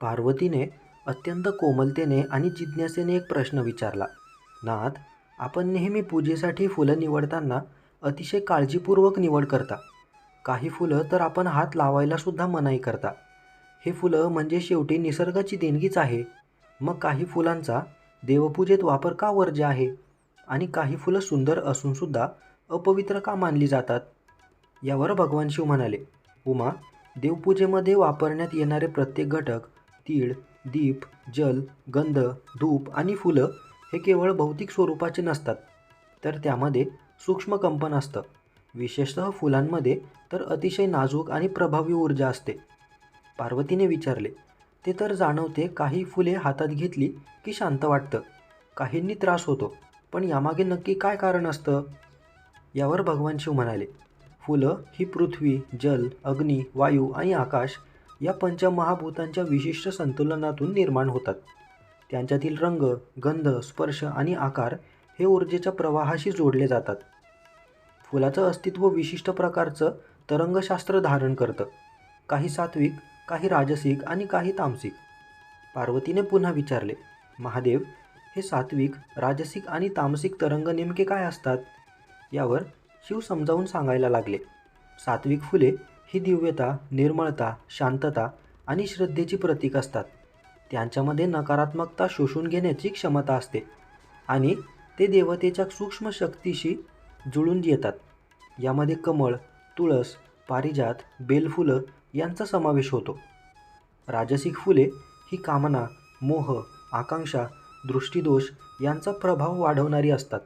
पार्वतीने अत्यंत कोमलतेने आणि जिज्ञासेने एक प्रश्न विचारला. नाथ आपण नेहमी पूजेसाठी फुलं निवडताना अतिशय काळजीपूर्वक निवड करता. काही फुलं तर आपण हात लावायलासुद्धा मनाई करता. हे फुलं म्हणजे शेवटी निसर्गाची देणगीच आहे. मग काही फुलांचा देवपूजेत वापर का वर्ज्य आहे? आणि काही फुलं सुंदर असूनसुद्धा अपवित्र का मानली जातात? यावर भगवान शिव म्हणाले उमा देवपूजेमध्ये वापरण्यात येणारे प्रत्येक घटक तीळ दीप जल गंध धूप आणि फुलं हे केवळ भौतिक स्वरूपाचे नसतात तर त्यामध्ये सूक्ष्म कंपन असतं. विशेषतः फुलांमध्ये तर अतिशय नाजूक आणि प्रभावी ऊर्जा असते. पार्वतीने विचारले ते तर जाणवते काही फुले हातात घेतली की शांत वाटतं. काहींनी त्रास होतो पण यामागे नक्की काय कारण असतं? यावर भगवान शिव म्हणाले फुलं ही पृथ्वी जल अग्नी वायू आणि आकाश या पंचमहाभूतांच्या विशिष्ट संतुलनातून निर्माण होतात. त्यांच्यातील रंग गंध स्पर्श आणि आकार हे ऊर्जेच्या प्रवाहाशी जोडले जातात. फुलाचं अस्तित्व विशिष्ट प्रकारचं तरंगशास्त्र धारण करतं. काही सात्विक काही राजसिक आणि काही तामसिक. पार्वतीने पुन्हा विचारले महादेव हे सात्विक राजसिक आणि तामसिक तरंग नेमके काय असतात? यावर शिव समजावून सांगायला लागले. सात्विक फुले ही दिव्यता निर्मळता शांतता आणि श्रद्धेची प्रतीक असतात. त्यांच्यामध्ये नकारात्मकता शोषून घेण्याची क्षमता असते आणि ते देवतेच्या सूक्ष्म शक्तीशी जुळून येतात. यामध्ये कमळ तुळस पारिजात बेलफुलं यांचा समावेश होतो. राजसिक फुले ही कामना मोह आकांक्षा दृष्टिदोष यांचा प्रभाव वाढवणारी असतात.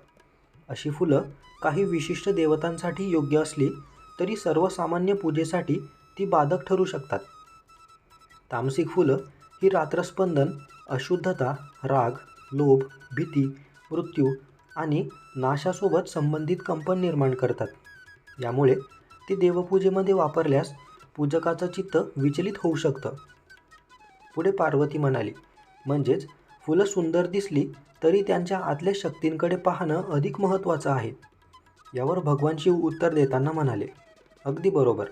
अशी फुलं काही विशिष्ट देवतांसाठी योग्य असली तरी सर्वसामान्य पूजेसाठी ती बाधक ठरू शकतात. तामसिक फुलं ही रात्रस्पंदन अशुद्धता राग लोभ भीती मृत्यू आणि नाशासोबत संबंधित कंपन निर्माण करतात. यामुळे ती देवपूजेमध्ये वापरल्यास पूजकाचं चित्त विचलित होऊ शकतं. पुढे पार्वती म्हणाली म्हणजेच फुलं सुंदर दिसली तरी त्यांच्या आतल्या शक्तींकडे पाहणं अधिक महत्त्वाचं आहे. यावर भगवान शिव उत्तर देताना म्हणाले अगदी बरोबर.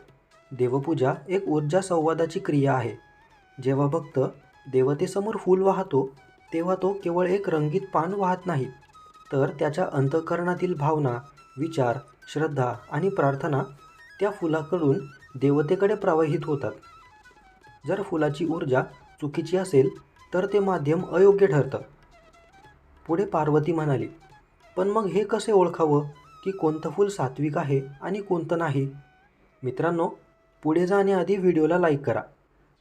देवपूजा एक ऊर्जा संवादाची क्रिया आहे. जेव्हा भक्त देवतेसमोर फूल वाहतो तेव्हा तो केवळ एक रंगीत पान वाहत नाही तर त्याच्या अंतःकरणातील भावना विचार श्रद्धा आणि प्रार्थना त्या फुलाकडून देवतेकडे प्रवाहित होतात. जर फुलाची ऊर्जा चुकीची असेल तर ते माध्यम अयोग्य ठरतं. पुढे पार्वती म्हणाली पण मग हे कसे ओळखावं? की कोणतं फूल सात्विक आहे आणि कोणतं नाही? मित्रांनो पुढे जाण्याआधी व्हिडिओला लाईक करा.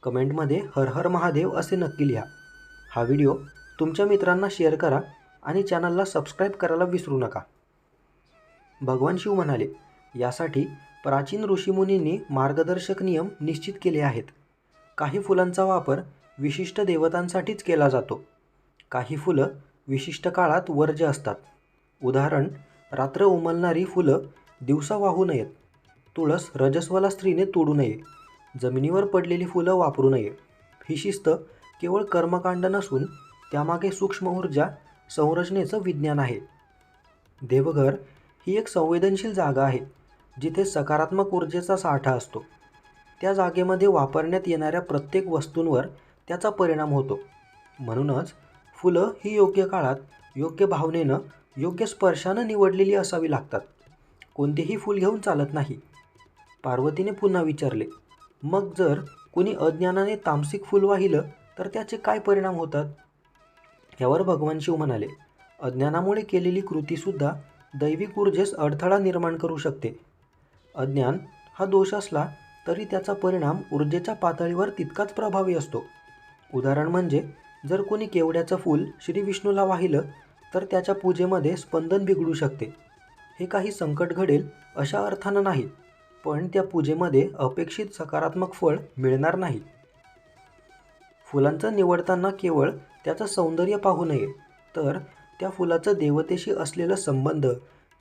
कमेंटमध्ये हर हर महादेव असे नक्की लिहा. हा व्हिडिओ तुमच्या मित्रांना शेअर करा आणि चॅनलला सबस्क्राईब करायला विसरू नका. भगवान शिव म्हणाले यासाठी प्राचीन ऋषीमुनींनी मार्गदर्शक नियम निश्चित केले आहेत. काही फुलांचा वापर विशिष्ट देवतांसाठीच केला जातो. काही फुलं विशिष्ट काळात वर्ज्य असतात. उदाहरण रात्र उमलणारी फुलं दिवसा वाहू नयेत. तुळस रजस्वला स्त्रीने तोडू नये. जमिनीवर पडलेली फुलं वापरू नये. ही शिस्त केवळ कर्मकांड नसून त्यामागे सूक्ष्म ऊर्जा संरचनेचं विज्ञान आहे. देवघर ही एक संवेदनशील जागा आहे जिथे सकारात्मक ऊर्जेचा साठा असतो. त्या जागेमध्ये वापरण्यात येणाऱ्या प्रत्येक वस्तूंवर त्याचा परिणाम होतो. म्हणूनच फुलं ही योग्य काळात योग्य भावनेनं योग्य स्पर्शानं निवडलेली असावी लागतात. कोणतेही फूल घेऊन चालत नाही. पार्वतीने पुन्हा विचारले मग जर कोणी अज्ञानाने तामसिक फूल वाहिलं तर त्याचे काय परिणाम होतात? यावर भगवान शिव म्हणाले अज्ञानामुळे केलेली कृतीसुद्धा दैविक ऊर्जेस अडथळा निर्माण करू शकते. अज्ञान हा दोष असला तरी त्याचा परिणाम ऊर्जेच्या पातळीवर तितकाच प्रभावी असतो. उदाहरण म्हणजे जर कोणी केवड्याचं फूल श्री विष्णूला वाहिलं तर त्याच्या पूजेमध्ये स्पंदन बिघडू शकते. हे काही संकट घडेल अशा अर्थानं नाही. पण त्या पूजेमध्ये अपेक्षित सकारात्मक फळ मिळणार नाही. फुलांचं निवडताना केवळ त्याचं सौंदर्य पाहू नये तर त्या फुलाचं देवतेशी असलेलं संबंध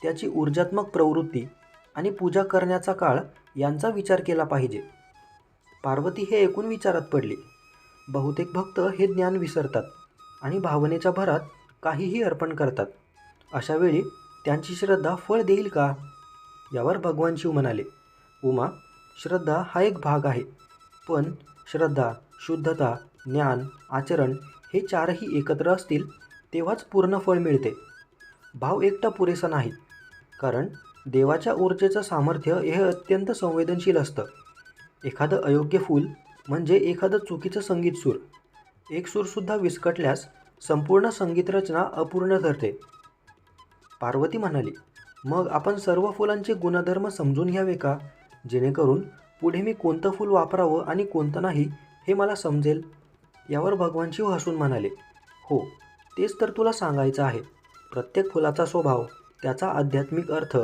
त्याची ऊर्जात्मक प्रवृत्ती आणि पूजा करण्याचा काळ यांचा विचार केला पाहिजे. पार्वती हे एकूण विचारात पडली. बहुतेक भक्त हे ज्ञान विसरतात आणि भावनेच्या भरात काहीही अर्पण करतात. अशावेळी त्यांची श्रद्धा फळ देईल का? यावर भगवान शिव म्हणाले. उमा श्रद्धा हा एक भाग आहे. पण श्रद्धा शुद्धता ज्ञान आचरण हे चारही एकत्र असतील तेव्हाच पूर्ण फळ मिळते. भाव एकटा पुरेसा नाही कारण देवाच्या ऊर्जेचं सामर्थ्य हे अत्यंत संवेदनशील असतं. एखादं अयोग्य फूल म्हणजे एखादं चुकीचं संगीत सूर. एक सूरसुद्धा विस्कटल्यास संपूर्ण संगीत रचना अपूर्ण ठरते. पार्वती म्हणाली मग आपण सर्व फुलांचे गुणधर्म समजून घ्यावे का? जेणेकरून पुढे मी कोणतं फूल वापरावं आणि कोणतं नाही हे मला समजेल? यावर भगवान शिव हसून म्हणाले हो तेच तर तुला सांगायचं आहे. प्रत्येक फुलाचा स्वभाव त्याचा आध्यात्मिक अर्थ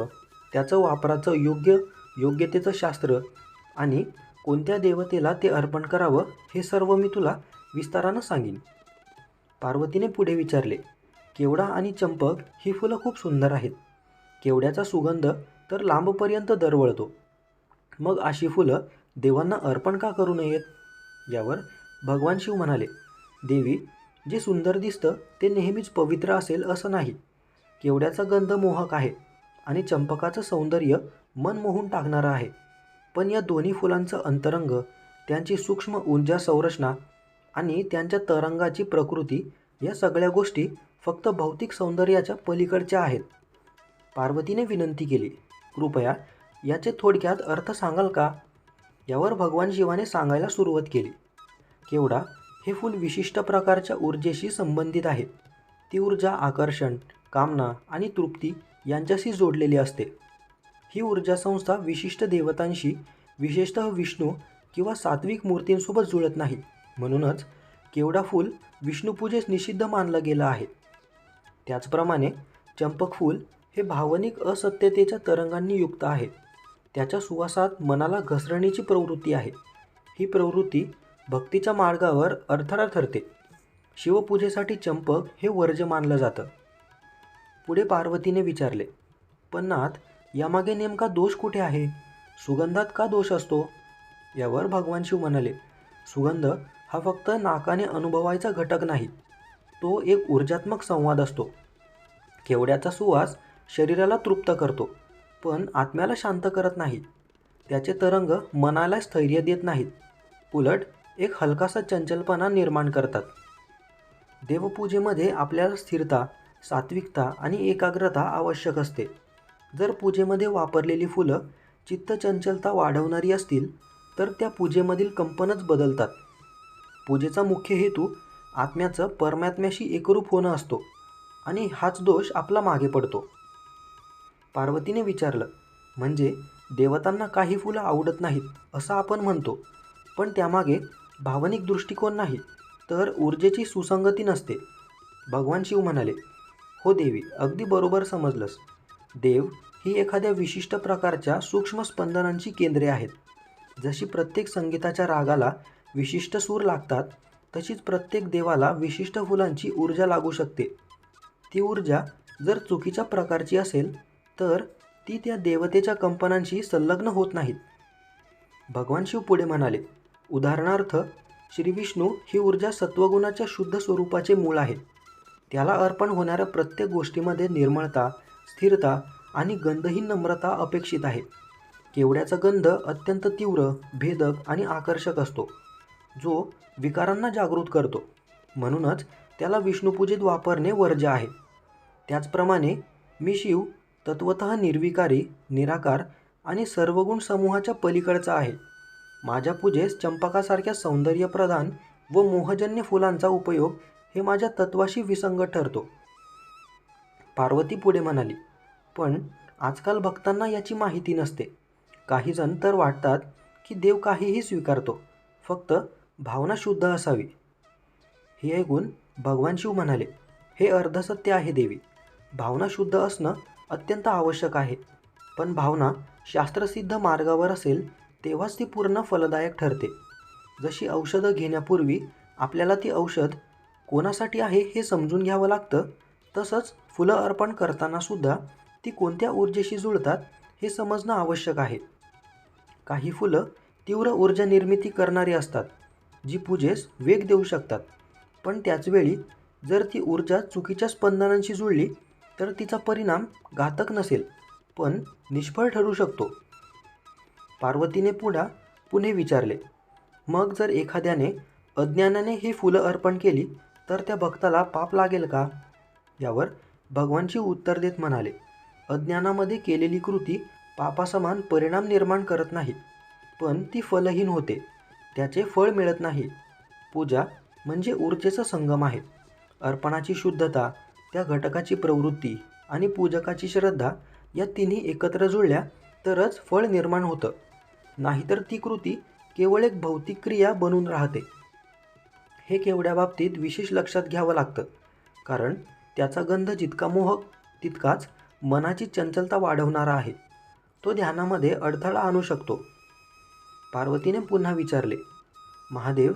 त्याचं वापराचं योग्य योग्यतेचं शास्त्र आणि कोणत्या देवतेला ते अर्पण करावं हे सर्व मी तुला विस्तारानं सांगीन. पार्वतीने पुढे विचारले केवडा आणि चंपक ही फुलं खूप सुंदर आहेत. केवड्याचा सुगंध तर लांबपर्यंत दरवळतो. मग अशी फुलं देवांना अर्पण का करू नयेत? यावर भगवान शिव म्हणाले देवी जे सुंदर दिसतं ते नेहमीच पवित्र असेल असं नाही. केवड्याचा गंध मोहक आहे आणि चंपकाचं सौंदर्य मन मोहून टाकणारं आहे. पण या दोन्ही फुलांचं अंतरंग त्यांची सूक्ष्म ऊर्जा संरचना आणि त्यांच्या तरंगाची प्रकृती या सगळ्या गोष्टी फक्त भौतिक सौंदर्याच्या पलीकडच्या आहेत. पार्वतीने विनंती केली कृपया याचे थोडक्यात अर्थ सांगाल का? यावर भगवान शिवाने सांगायला सुरुवात केली. केवढा? हे फूल विशिष्ट प्रकारच्या ऊर्जेशी संबंधित आहे. ती ऊर्जा आकर्षण कामना आणि तृप्ती यांच्याशी जोडलेली असते. ही ऊर्जा संस्था विशिष्ट देवतांशी विशेषतः विष्णू किंवा सात्विक मूर्तींसोबत जुळत नाही. म्हणूनच केवडा फूल विष्णुपूजेस निषिद्ध मानलं गेलं आहे. त्याचप्रमाणे चंपक फूल हे भावनिक असत्यतेच्या तरंगांनी युक्त आहे. त्याच्या सुवासात मनाला घसरण्याची प्रवृत्ती आहे. ही प्रवृत्ती भक्तीच्या मार्गावर अडथळा ठरते. शिवपूजेसाठी चंपक हे वर्ज्य मानलं जातं. पुढे पार्वतीने विचारले पण नाथ यामागे नेमका दोष कुठे आहे? सुगंधात का दोष असतो? यावर भगवान शिव म्हणाले सुगंध हा फक्त नाकाने अनुभवायचा घटक नाही. तो एक ऊर्जात्मक संवाद असतो. केवड्याचा सुवास शरीराला तृप्त करतो. पण आत्म्याला शांत करत नाही त्याचे तरंग मनाला स्थैर्य देत नाहीत. उलट एक हलकासा चंचलपणा निर्माण करतात. देवपूजेमध्ये आपल्याला स्थिरता सात्विकता आणि एकाग्रता आवश्यक असते. जर पूजेमध्ये वापरलेली फुलं चित्तचंचलता वाढवणारी असतील तर त्या पूजेमधील कंपनच बदलतात. पूजेचा मुख्य हेतू आत्म्याचं परमात्म्याशी एकरूप होणं असतो आणि हाच दोष आपला मागे पडतो. पार्वतीने विचारलं म्हणजे देवतांना काही फुलं आवडत नाहीत असं आपण म्हणतो पण त्यामागे भावनिक दृष्टिकोन नाही तर ऊर्जेची सुसंगती नसते. भगवान शिव म्हणाले हो देवी अगदी बरोबर समजलंस. देव ही एखाद्या विशिष्ट प्रकारच्या सूक्ष्म स्पंदनांची केंद्रे आहेत. जशी प्रत्येक संगीताच्या रागाला विशिष्ट सूर लागतात तशीच प्रत्येक देवाला विशिष्ट फुलांची ऊर्जा लागू शकते. ती ऊर्जा जर चुकीच्या प्रकारची असेल तर ती त्या देवतेच्या कंपनांशी संलग्न होत नाहीत. भगवान शिव पुढे म्हणाले उदाहरणार्थ श्री विष्णू ही ऊर्जा सत्वगुणाच्या शुद्ध स्वरूपाचे मूळ आहे त्याला अर्पण होणाऱ्या प्रत्येक गोष्टीमध्ये निर्मळता स्थिरता आणि गंधहीन नम्रता अपेक्षित आहे. केवड्याचा गंध अत्यंत तीव्र भेदक आणि आकर्षक असतो जो विकारांना जागृत करतो. म्हणूनच त्याला विष्णुपूजेत वापरणे वर्ज्य आहे. त्याचप्रमाणे मी शिव तत्वत निर्विकारी निराकार आणि सर्वगुण समूहाच्या पलीकडचा आहे. माझ्या पूजेस चंपकासारख्या सौंदर्यप्रधान व मोहजन्य फुलांचा उपयोग हे माझ्या तत्वाशी विसंगत ठरतो. पार्वती पुढे म्हणाली पण आजकाल भक्तांना याची माहिती नसते. काहीजण तर वाटतात की देव काहीही स्वीकारतो फक्त भावना शुद्ध असावी. हे ऐकून भगवान शिव म्हणाले हे अर्धसत्य आहे देवी. भावना शुद्ध असणं अत्यंत आवश्यक आहे. पण भावना शास्त्रसिद्ध मार्गावर असेल तेव्हाच ती पूर्ण फलदायक ठरते. जशी औषधं घेण्यापूर्वी आपल्याला ती औषध कोणासाठी आहे हे समजून घ्यावं लागतं तसंच फुलं अर्पण करतानासुद्धा ती कोणत्या ऊर्जेशी जुळतात हे समजणं आवश्यक आहे. काही फुलं तीव्र ऊर्जा निर्मिती करणारी असतात जी पूजेस वेग देऊ शकतात. पण त्याचवेळी जर ती ऊर्जा चुकीच्या स्पंदनांशी जुळली तर तिचा परिणाम घातक नसेल पण निष्फळ ठरू शकतो. पार्वतीने पुढा पुणे विचारले मग जर एखाद्याने अज्ञानाने ही फुलं अर्पण केली तर त्या भक्ताला पाप लागेल का? यावर भगवानशी उत्तर देत म्हणाले अज्ञानामध्ये केलेली कृती पापासमान परिणाम निर्माण करत नाही पण ती फलहीन होते त्याचे फळ मिळत नाही. पूजा म्हणजे ऊर्जेचा संगम आहे. अर्पणाची शुद्धता त्या घटकाची प्रवृत्ती आणि पूजकाची श्रद्धा या तिन्ही एकत्र जुळल्या तरच फळ निर्माण होतं. नाहीतर ती कृती केवळ एक भौतिक क्रिया बनून राहते. हे केवढ्या बाबतीत विशेष लक्षात घ्यावं लागतं. कारण त्याचा गंध जितका मोहक तितकाच मनाची चंचलता वाढवणारा आहे. तो ध्यानामध्ये अडथळा आणू शकतो. पार्वतीने पुन्हा विचारले महादेव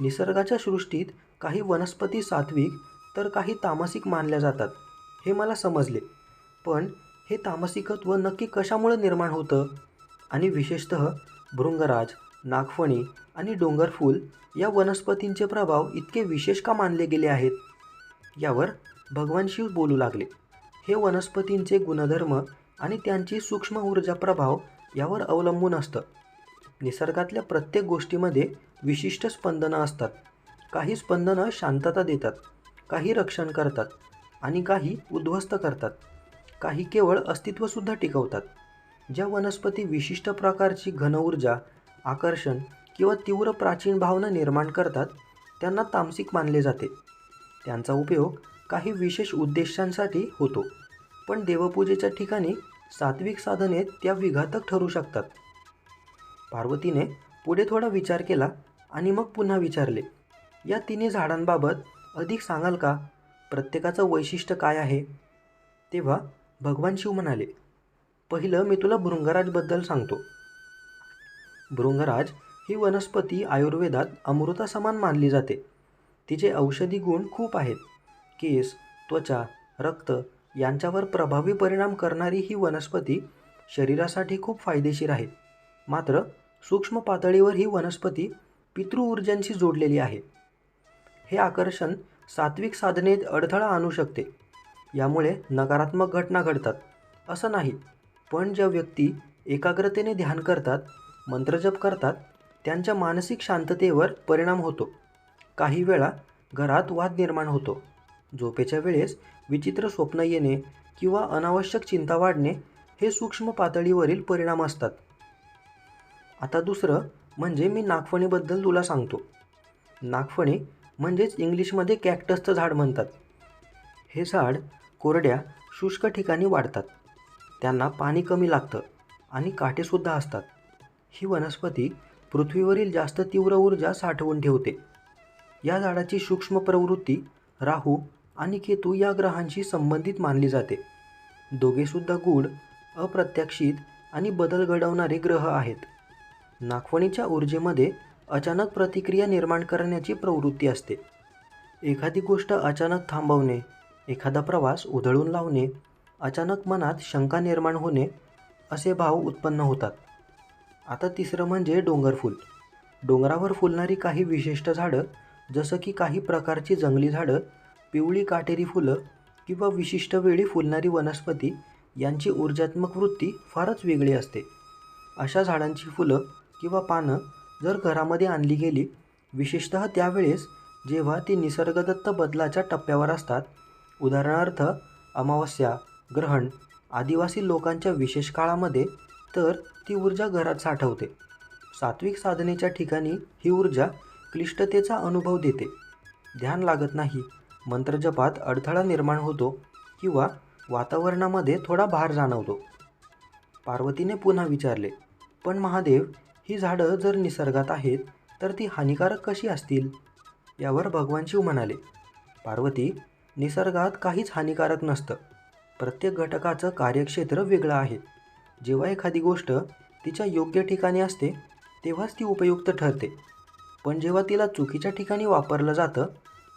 निसर्गाच्या सृष्टीत काही वनस्पती सात्विक तर काही तामसिक मानल्या जातात. हे मला समजले. पण हे तामसिकत्व नक्की कशामुळे निर्माण होतं? आणि विशेषत भृंगराज नागफणी आणि डोंगरफूल या वनस्पतींचे प्रभाव इतके विशेष का मानले गेले आहेत? यावर भगवान शिव बोलू लागले. हे वनस्पतींचे गुणधर्म आणि त्यांची सूक्ष्म ऊर्जा प्रभाव यावर अवलंबून असतं. निसर्गातल्या प्रत्येक गोष्टीमध्ये विशिष्ट स्पंदनं असतात. काही स्पंदनं शांतता देतात. काही रक्षण करतात आणि काही उद्ध्वस्त करतात. काही केवळ अस्तित्वसुद्धा टिकवतात. ज्या वनस्पती विशिष्ट प्रकारची घन ऊर्जा आकर्षण किंवा तीव्र प्राचीन भावना निर्माण करतात त्यांना तामसिक मानले जाते. त्यांचा उपयोग काही विशेष उद्देशांसाठी होतो. पण देवपूजेच्या ठिकाणी सात्विक साधने त्या विघातक ठरू शकतात. पार्वतीने पुढे थोडा विचार केला आणि मग पुन्हा विचारले. या तिन्ही झाडांबाबत अधिक सांगाल का? प्रत्येकाचं वैशिष्ट्य काय आहे? तेव्हा भगवान शिव म्हणाले पहिलं मी तुला भृंगराजबद्दल सांगतो. भृंगराज ही वनस्पती आयुर्वेदात अमृतासमान मानली जाते. तिचे औषधी गुण खूप आहेत. केस त्वचा रक्त यांच्यावर प्रभावी परिणाम करणारी ही वनस्पती शरीरासाठी खूप फायदेशीर आहे. मात्र सूक्ष्म पातळीवर ही वनस्पती पितृ ऊर्जांशी जोडलेली आहे. हे आकर्षण सात्विक साधनेत अडथळा आणू शकते. यामुळे नकारात्मक घटना घडतात. असं नाही पण ज्या व्यक्ती एकाग्रतेने ध्यान करतात मंत्रजप करतात त्यांच्या मानसिक शांततेवर परिणाम होतो. काही वेळा घरात वाद निर्माण होतो. झोपेच्या वेळेस विचित्र स्वप्न येणे किंवा अनावश्यक चिंता वाढणे हे सूक्ष्म पातळीवरील परिणाम असतात. आता दुसरं म्हणजे मी नागफणीबद्दल तुला सांगतो. नागफणी म्हणजेच इंग्लिशमध्ये कॅक्टसचं झाड म्हणतात. हे झाड कोरड्या शुष्क ठिकाणी वाढतात. त्यांना पाणी कमी लागतं आणि काटेसुद्धा असतात. ही वनस्पती पृथ्वीवरील जास्त तीव्र ऊर्जा साठवून ठेवते. या झाडाची सूक्ष्म प्रवृत्ती राहू आणि केतू या ग्रहांशी संबंधित मानली जाते. दोघेसुद्धा गूढ अप्रत्याक्षित आणि बदल घडवणारे ग्रह आहेत. नागफणीच्या ऊर्जेमध्ये अचानक प्रतिक्रिया निर्माण करण्याची प्रवृत्ती असते. एखादी गोष्ट अचानक थांबवणे एखादा प्रवास उधळून लावणे अचानक मनात शंका निर्माण होणे असे भाव उत्पन्न होतात. आता तिसरं म्हणजे डोंगरफूल डोंगरावर फुलणारी काही विशिष्ट झाडं जसं की काही प्रकारची जंगली झाडं पिवळी काटेरी फुलं किंवा विशिष्ट वेळी फुलणारी वनस्पती यांची ऊर्जात्मक वृत्ती फारच वेगळी असते. अशा झाडांची फुलं किंवा पानं जर घरामध्ये आणली गेली विशेषतः त्यावेळेस जेव्हा ती निसर्गदत्त बदलाच्या टप्प्यावर असतात. उदाहरणार्थ अमावस्या ग्रहण आदिवासी लोकांच्या विशेष काळामध्ये तर ती ऊर्जा घरात साठवते. सात्विक साधनेच्या ठिकाणी ही ऊर्जा क्लिष्टतेचा अनुभव देते. ध्यान लागत नाही मंत्रजपात अडथळा निर्माण होतो किंवा वातावरणामध्ये थोडा भार जाणवतो. पार्वतीने पुन्हा विचारले पण महादेव ही झाडं जर निसर्गात आहेत तर ती हानिकारक कशी असतील? यावर भगवान शिव म्हणाले पार्वती निसर्गात काहीच हानिकारक नसतं. प्रत्येक घटकाचं कार्यक्षेत्र वेगळं आहे. जेव्हा एखादी गोष्ट तिच्या योग्य ठिकाणी असते तेव्हाच ती उपयुक्त ठरते. पण जेव्हा तिला चुकीच्या ठिकाणी वापरलं जातं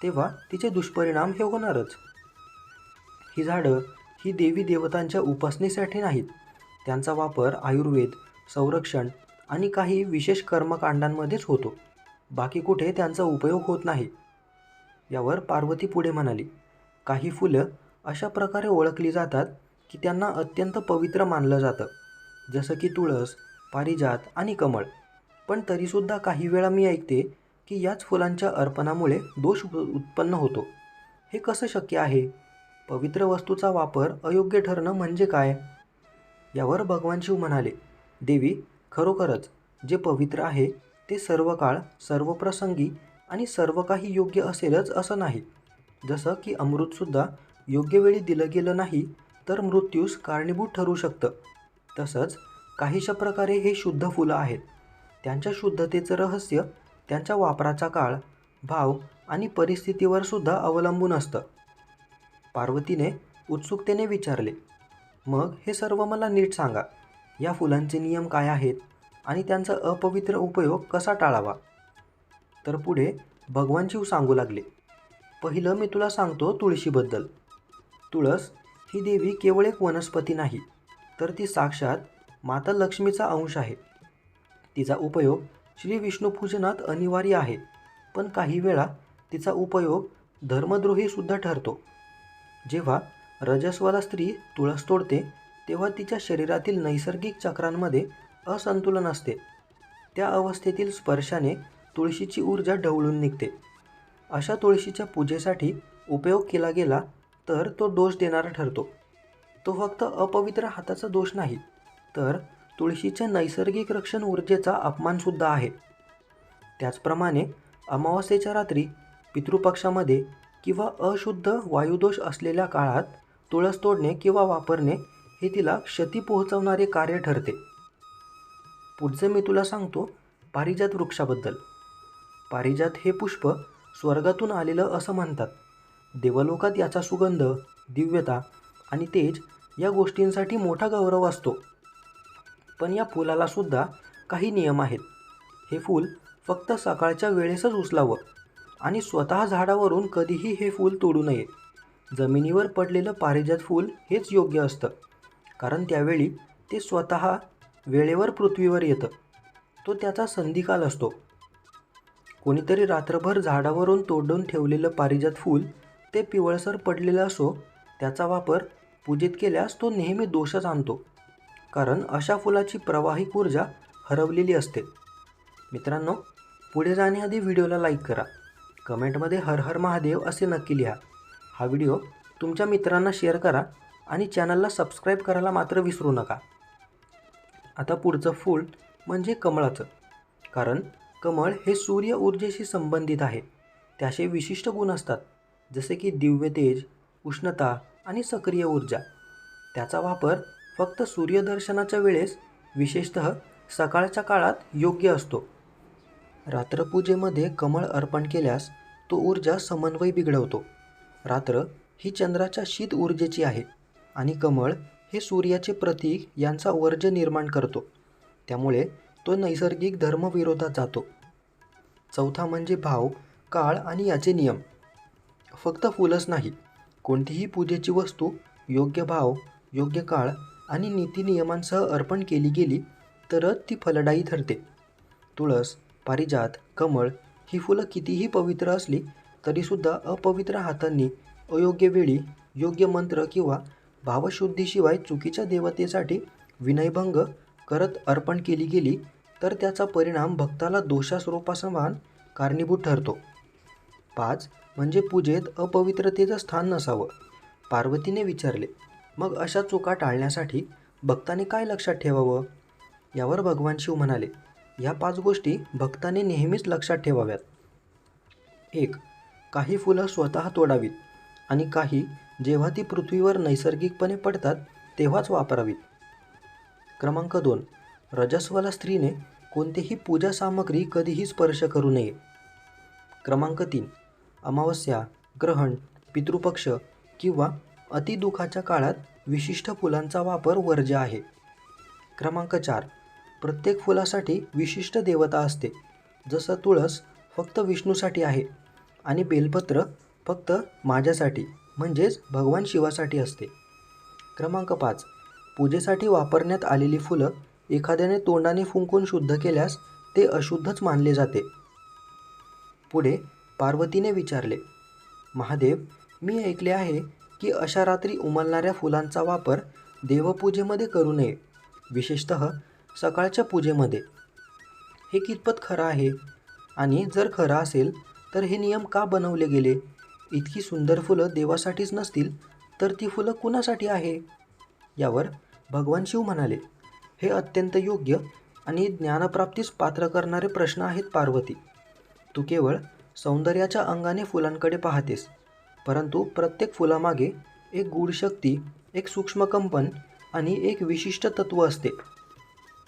तेव्हा तिचे दुष्परिणाम हे होणारच. ही झाडं ही देवी देवतांच्या उपासनेसाठी नाहीत. त्यांचा वापर आयुर्वेद संरक्षण आणि काही विशेष कर्मकांडांमध्येच होतो. बाकी कुठे त्यांचा उपयोग होत नाही. यावर पार्वती पुढे म्हणाली काही फुलं अशा प्रकारे ओळखली जातात की त्यांना अत्यंत पवित्र मानलं जातं. जसं की तुळस पारिजात आणि कमळ. पण तरीसुद्धा काही वेळा मी ऐकते की याच फुलांच्या अर्पणामुळे दोष उत्पन्न होतो. हे कसं शक्य आहे? पवित्र वस्तूचा वापर अयोग्य ठरणं म्हणजे काय? यावर भगवान शिव म्हणाले देवी खरोखरच जे पवित्र आहे ते सर्व काळ सर्व प्रसंगी आणि सर्व काही योग्य असेलच असं नाही. जसं की अमृतसुद्धा योग्य वेळी दिलं गेलं नाही तर मृत्यूस कारणीभूत ठरू शकतं. तसंच काहीशा प्रकारे हे शुद्ध फुलं आहेत. त्यांच्या शुद्धतेचं रहस्य त्यांच्या वापराचा काळ भाव आणि परिस्थितीवर सुद्धा अवलंबून असतं. पार्वतीने उत्सुकतेने विचारले मग हे सर्व मला नीट सांगा. या फुलांचे नियम काय आहेत आणि त्यांचा अपवित्र उपयोग कसा टाळावा? तर पुढे भगवान शिव सांगू लागले. पहिलं मी तुला सांगतो तुळशीबद्दल. तुळस ही देवी केवळ एक वनस्पती नाही तर ती साक्षात माता लक्ष्मीचा अंश आहे. तिचा उपयोग श्री विष्णूपूजनात अनिवार्य आहे पण काही वेळा तिचा उपयोग धर्मद्रोहीसुद्धा ठरतो. जेव्हा रजस्वाला स्त्री तुळस तोडते तेव्हा तिच्या शरीरातील नैसर्गिक चक्रांमध्ये असंतुलन असते. त्या अवस्थेतील स्पर्शाने तुळशीची ऊर्जा ढवळून निघते. अशा तुळशीच्या पूजेसाठी उपयोग केला गेला तर तो दोष देणारा ठरतो. तो फक्त अपवित्र हाताचा दोष नाही तर तुळशीच्या नैसर्गिक रक्षण ऊर्जेचा अपमानसुद्धा आहे. त्याचप्रमाणे अमावस्येच्या रात्री पितृपक्षामध्ये किंवा अशुद्ध वायुदोष असलेल्या काळात तुळस तोडणे किंवा वापरणे हे तिला क्षती पोहोचवणारे कार्य ठरते. पुढचं मी तुला सांगतो पारिजात वृक्षाबद्दल. पारिजात हे पुष्प स्वर्गातून आलेलं असं म्हणतात. देवलोकात याचा सुगंध दिव्यता आणि तेज या गोष्टींसाठी मोठा गौरव असतो. पण या फुलाला सुद्धा काही नियम आहेत. हे फूल फक्त सकाळच्या वेळेसच उचलावं आणि स्वतः झाडावरून कधीही हे फूल तोडू नये. जमिनीवर पडलेलं पारिजात फूल हेच योग्य असतं. कारण त्यावेळी ते स्वतः वेळेवर पृथ्वीवर येतं. तो त्याचा संधिकाल असतो. कोणीतरी रात्रभर झाडावरून तोडून ठेवलेलं पारिजात फूल ते पिवळसर पडलेलं असो त्याचा वापर पूजेत केल्यास तो नेहमी दोषच आणतो. कारण अशा फुलाची प्रवाहिक ऊर्जा हरवलेली असते. मित्रांनो पुढे जाण्याआधी व्हिडिओला लाईक करा. कमेंटमध्ये हर हर महादेव असे नक्की लिहा. हा व्हिडिओ तुमच्या मित्रांना शेअर करा. आणि चॅनलला सबस्क्राईब करायला मात्र विसरू नका. आता पुढचं फूल म्हणजे कमळाचं. कारण कमळ हे सूर्य ऊर्जेशी संबंधित आहे. त्याचे विशिष्ट गुण असतात. जसे की दिव्य तेज उष्णता आणि सक्रिय ऊर्जा. त्याचा वापर फक्त सूर्यदर्शनाच्या वेळेस विशेषत सकाळच्या काळात योग्य असतो. रात्रपूजेमध्ये कमळ अर्पण केल्यास तो ऊर्जा समन्वय बिघडवतो. रात्र ही चंद्राच्या शीत ऊर्जेची आहे. आणि कमळ हे सूर्याचे प्रतीक यांचा वर्ज निर्माण करतो. त्यामुळे तो नैसर्गिक धर्मविरोधात जातो. चौथा म्हणजे भाव काळ आणि याचे नियम. फक्त फुलच नाही कोणतीही पूजेची वस्तू योग्य भाव योग्य काळ आणि नीतिनियमांसह अर्पण केली गेली तरच ती फलदायी ठरते. तुळस पारिजात कमळ ही फुलं कितीही पवित्र असली तरीसुद्धा अपवित्र हातांनी अयोग्य वेळी योग्य मंत्र किंवा भावशुद्धीशिवाय चुकीच्या देवतेसाठी विनयभंग करत अर्पण केली गेली तर त्याचा परिणाम भक्ताला दोषास्वरूपासमान कारणीभूत ठरतो. पाच म्हणजे पूजेत अपवित्रतेचं स्थान नसावं पार्वतीने विचारले. मग अशा चुका टाळण्यासाठी भक्ताने काय लक्षात ठेवावं? यावर भगवान शिव म्हणाले ह्या पाच गोष्टी भक्ताने नेहमीच लक्षात ठेवाव्यात. एक काही फुलं स्वतः तोडावीत आणि काही जेव्हा ती पृथ्वीवर नैसर्गिकपणे पडतात तेव्हाच वापरावीत. क्रमांक दोन. रजस्वला स्त्रीने कोणतीही पूजा सामग्री कधीही स्पर्श करू नये. क्रमांक तीन. अमावस्या ग्रहण पितृपक्ष किंवा अतिदुखाच्या काळात विशिष्ट फुलांचा वापर वर्ज्य आहे. क्रमांक चार. प्रत्येक फुलासाठी विशिष्ट देवता असते. जसं तुळस फक्त विष्णूसाठी आहे आणि बेलपत्र फक्त माझ्यासाठी. म्हणजेच भगवान शिवासाठी असते. क्रमांक पाच. पूजेसाठी वापरण्यात आलेली फुलं एखाद्याने तोंडाने फुंकून शुद्ध केल्यास ते अशुद्धच मानले जाते. पुढे पार्वतीने विचारले महादेव मी ऐकले आहे की अशा रात्री उमलणाऱ्या फुलांचा वापर देवपूजेमध्ये करू नये विशेषत सकाळच्या पूजेमध्ये. हे कितपत खरं आहे? आणि जर खरं असेल तर हे नियम का बनवले गेले? इतकी सुंदर फुलं देवासाठीच नसतील तर ती फुलं कुणासाठी आहे? यावर भगवान शिव म्हणाले हे अत्यंत योग्य आणि ज्ञानप्राप्तीस पात्र करणारे प्रश्न आहेत पार्वती. तू केवळ सौंदर्याच्या अंगाने फुलांकडे पाहतेस परंतु प्रत्येक फुलामागे एक गूढ शक्ती एक सूक्ष्मकंपन आणि एक विशिष्ट तत्त्व असते.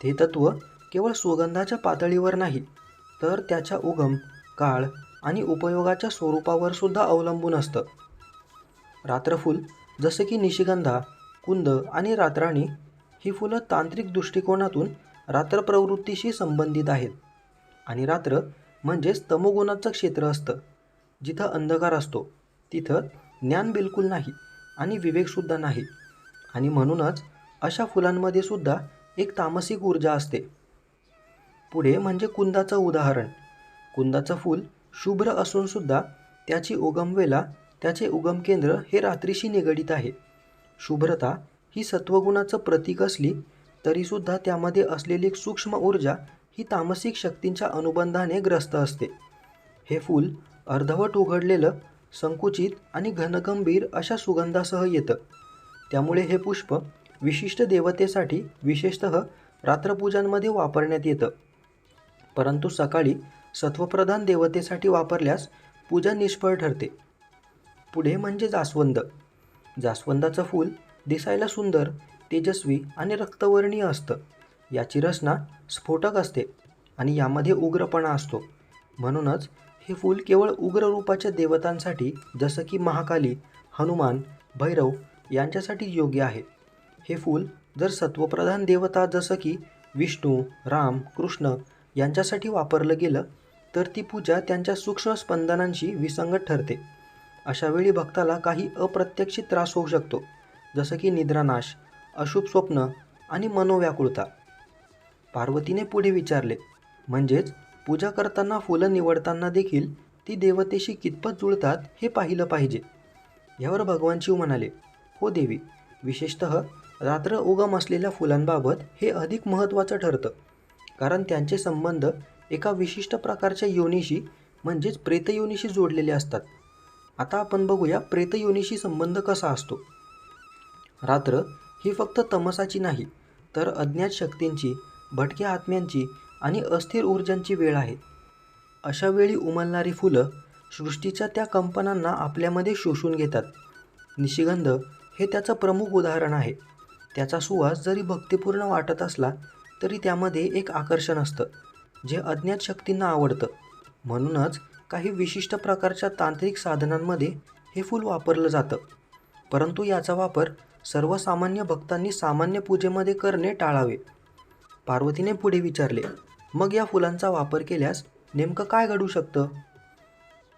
ते तत्त्व केवळ सुगंधाच्या पातळीवर नाही तर त्याच्या उगम काळ आणि उपयोगाच्या स्वरूपावर सुद्धा अवलंबून असतं. रात्रफूल जसे की निशिगंधा कुंद आणि रातराणी ही फुलं तांत्रिक दृष्टिकोनातून रात्र प्रवृत्तीशी संबंधित आहेत. आणि रात्र म्हणजेच तमोगुणाचं क्षेत्र असतं. जिथं अंधकार असतो तिथं ज्ञान बिलकुल नाही आणि विवेकसुद्धा नाही. आणि म्हणूनच अशा फुलांमध्ये सुद्धा एक तामसिक ऊर्जा असते. पुढे म्हणजे कुंदाचं उदाहरण. कुंदाचं फूल शुभ्र असूनसुद्धा त्याची उगमवेला त्याचे उगम केंद्र हे रात्रीशी निगडीत आहे. शुभ्रता ही सत्वगुणाचं प्रतीक असली तरीसुद्धा त्यामध्ये असलेली एक सूक्ष्म ऊर्जा ही तामसिक शक्तींच्या अनुबंधाने ग्रस्त असते. हे फूल अर्धवट उघडलेलं संकुचित आणि घनगंभीर अशा सुगंधासह येतं. त्यामुळे हे पुष्प विशिष्ट देवतेसाठी विशेषतः रात्रपूजांमध्ये वापरण्यात येतं. परंतु सकाळी सत्वप्रधान देवतेसाठी वापरल्यास पूजा निष्फळ ठरते. पुढे म्हणजे जास्वंद. जास्वंदाचं फूल दिसायला सुंदर तेजस्वी आणि रक्तवर्णीय असतं. याची रचना स्फोटक असते आणि यामध्ये उग्रपणा असतो. म्हणूनच हे फूल केवळ उग्र रूपाच्या देवतांसाठी जसं की महाकाली हनुमान भैरव यांच्यासाठी योग्य आहे. हे फूल जर सत्वप्रधान देवता जसं की विष्णू राम कृष्ण यांच्यासाठी वापरलं गेलं तर ती पूजा त्यांच्या सूक्ष्म स्पंदनांशी विसंगत ठरते. अशा वेळी भक्ताला काही अप्रत्यक्षित त्रास होऊ शकतो जसं की निद्रानाश अशुभ स्वप्न आणि मनोव्याकुळता. पार्वतीने पुढे विचारले म्हणजेच पूजा करताना फुलं निवडताना देखील ती देवतेशी कितपत जुळतात हे पाहिलं पाहिजे? यावर भगवान शिव म्हणाले हो देवी विशेषत रात्र उगम असलेल्या फुलांबाबत हे अधिक महत्त्वाचं ठरतं कारण त्यांचे संबंध एका विशिष्ट प्रकारच्या योनीशी म्हणजेच प्रेतयोनीशी जोडलेले असतात. आता आपण बघूया प्रेतयोनीशी संबंध कसा असतो. रात्र ही फक्त तमसाची नाही तर अज्ञात शक्तींची भटक्या आत्म्यांची आणि अस्थिर ऊर्जांची वेळ आहे. अशा वेळी उमलणारी फुलं सृष्टीच्या त्या कंपनांना आपल्यामध्ये शोषून घेतात. निशिगंध हे त्याचं प्रमुख उदाहरण आहे. त्याचा सुवास जरी भक्तिपूर्ण वाटत असला तरी त्यामध्ये एक आकर्षण असतं. जे अज्ञात शक्तींना आवडतं. म्हणूनच काही विशिष्ट प्रकारच्या तांत्रिक साधनांमध्ये हे फूल वापरलं जातं. परंतु याचा वापर सर्वसामान्य भक्तांनी सामान्य पूजेमध्ये करणे टाळावे. पार्वतीने पुढे विचारले मग या फुलांचा वापर केल्यास नेमकं काय घडू शकतं?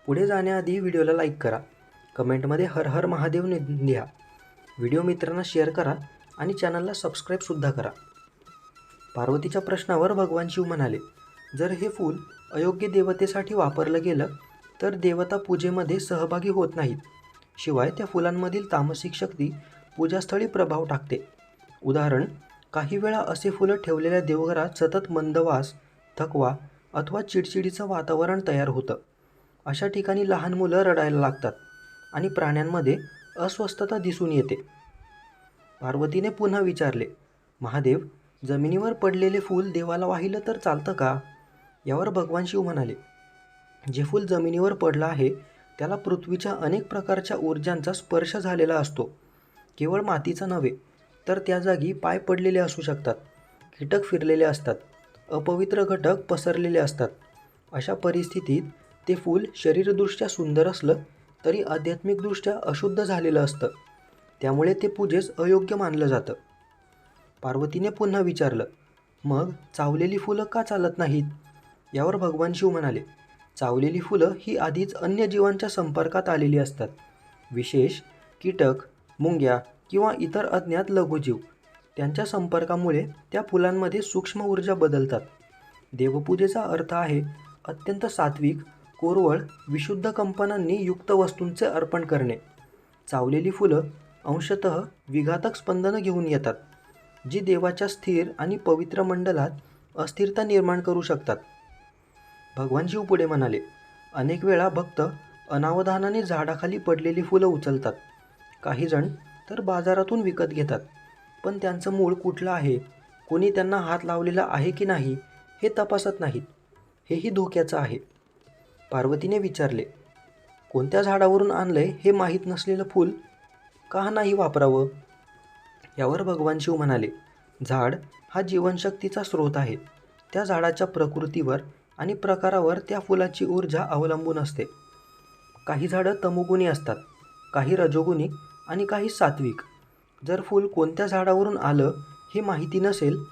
पुढे जाण्याआधी व्हिडिओला लाईक करा. कमेंटमध्ये हर हर महादेव नि लिहा. व्हिडिओ मित्रांना शेअर करा आणि चॅनलला सबस्क्राईबसुद्धा करा. पार्वतीच्या प्रश्नावर भगवान शिव म्हणाले जर हे फूल अयोग्य देवतेसाठी वापरलं गेलं तर देवता पूजेमध्ये सहभागी होत नाहीत. शिवाय त्या फुलांमधील तामसिक शक्ती पूजास्थळी प्रभाव टाकते. उदाहरण काही वेळा असे फुलं ठेवलेल्या देवघरात सतत मंदवास थकवा अथवा चिडचिडीचं वातावरण तयार होतं. अशा ठिकाणी लहान मुलं रडायला लागतात आणि प्राण्यांमध्ये अस्वस्थता दिसून येते. पार्वतीने पुन्हा विचारले महादेव जमिनीवर पडलेले फूल देवाला वाहिलं तर चालतं का? यावर भगवान शिव म्हणाले जे फूल जमिनीवर पडलं आहे त्याला पृथ्वीच्या अनेक प्रकारच्या ऊर्जांचा स्पर्श झालेला असतो. केवळ मातीचा नव्हे तर त्या जागी पाय पडलेले असू शकतात कीटक फिरलेले असतात अपवित्र घटक पसरलेले असतात. अशा परिस्थितीत ते फूल शरीरदृष्ट्या सुंदर असलं तरी आध्यात्मिकदृष्ट्या अशुद्ध झालेलं असतं. त्यामुळे ते पूजेस अयोग्य मानलं जातं. पार्वतीने पुन्हा विचारलं मग चावलेली फुलं का चालत नाहीत? यावर भगवान शिव म्हणाले चावलेली फुलं ही आधीच अन्य जीवांच्या संपर्कात आलेली असतात. विशेष कीटक मुंग्या किंवा इतर अज्ञात लघुजीव. त्यांच्या संपर्कामुळे त्या फुलांमध्ये सूक्ष्म ऊर्जा बदलतात. देवपूजेचा अर्थ आहे अत्यंत सात्विक कोरवळ विशुद्ध कंपनांनी युक्त वस्तूंचे अर्पण करणे. चावलेली फुलं अंशतः विघातक स्पंदनं घेऊन येतात जी देवाच्या स्थिर आणि पवित्र मंडलात अस्थिरता निर्माण करू शकतात. भगवान शिव पुढे म्हणाले अनेक वेळा भक्त अनावधानाने झाडाखाली पडलेली फुलं उचलतात. काही जण तर बाजारातून विकत घेतात. पण त्यांचं मूळ कुठलं आहे? कोणी त्यांना हात लावलेला आहे की नाही हे तपासत नाहीत. हेही धोक्याचं आहे. पार्वतीने विचारले कोणत्या झाडावरून आणलंय हे माहीत नसलेलं फूल? का नाही वापरावं? यावर भगवान शिव म्हणाले झाड हा जीवनशक्तीचा स्रोत आहे. त्या झाडाच्या प्रकृतीवर आणि प्रकारावर त्या फुलाची ऊर्जा अवलंबून असते. काही झाडं तमोगुणी असतात काही रजोगुणी आणि काही सात्विक. जर फूल कोणत्या झाडावरून आलं हे माहिती नसेल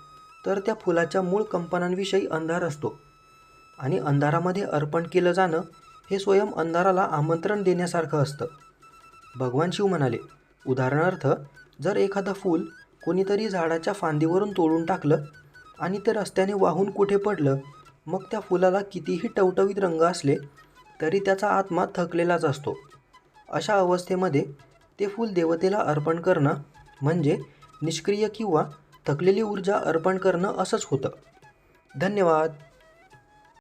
तर त्या फुलाच्या मूळ कंपनांविषयी अंधार असतो. आणि अंधारामध्ये अर्पण केलं जाणं हे स्वयं अंधाराला आमंत्रण देण्यासारखं असतं. भगवान शिव म्हणाले उदाहरणार्थ जर एखादं फूल कोणीतरी झाडाच्या फांदीवरून तोडून टाकलं आणि ते रस्त्याने वाहून कुठे पडलं मग त्या फुलाला कितीही टवटवीत रंग असले तरी त्याचा आत्मा थकलेलाच असतो. अशा अवस्थेमध्ये ते फूल देवतेला अर्पण करणं म्हणजे निष्क्रिय किंवा थकलेली ऊर्जा अर्पण करणं असंच होतं. धन्यवाद.